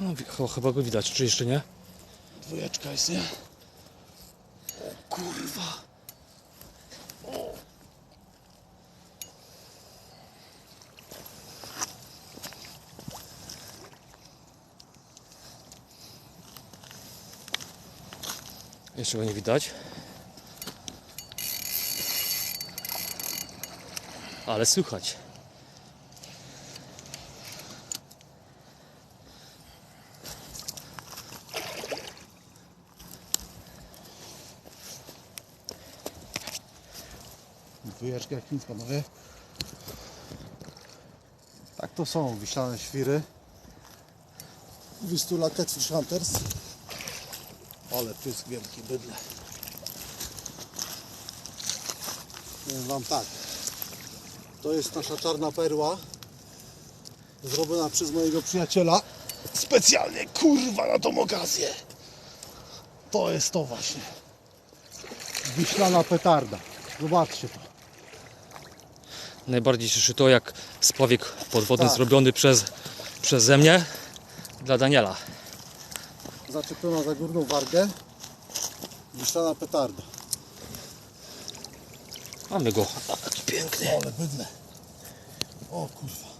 No, chyba go widać, czy jeszcze nie? Dwójeczka jest, nie? O kurwa. Jeszcze go nie widać. Ale słychać. Dwójeczka jak nic, panowie. Tak to są wiślane świry. Wistula Catfish Hunters. Ale pysk wielki, bydle. Powiem wam tak. To jest nasza czarna perła. Zrobiona przez mojego przyjaciela. Specjalnie kurwa na tą okazję. To jest to właśnie. Wiślana petarda. Zobaczcie to. Najbardziej cieszy to, jak spławik podwodny Tak. zrobiony przez, przeze mnie dla Daniela. zaczepiona za górną wargę wiślana petarda. Mamy go. Piękny. Ale bydle. O kurwa.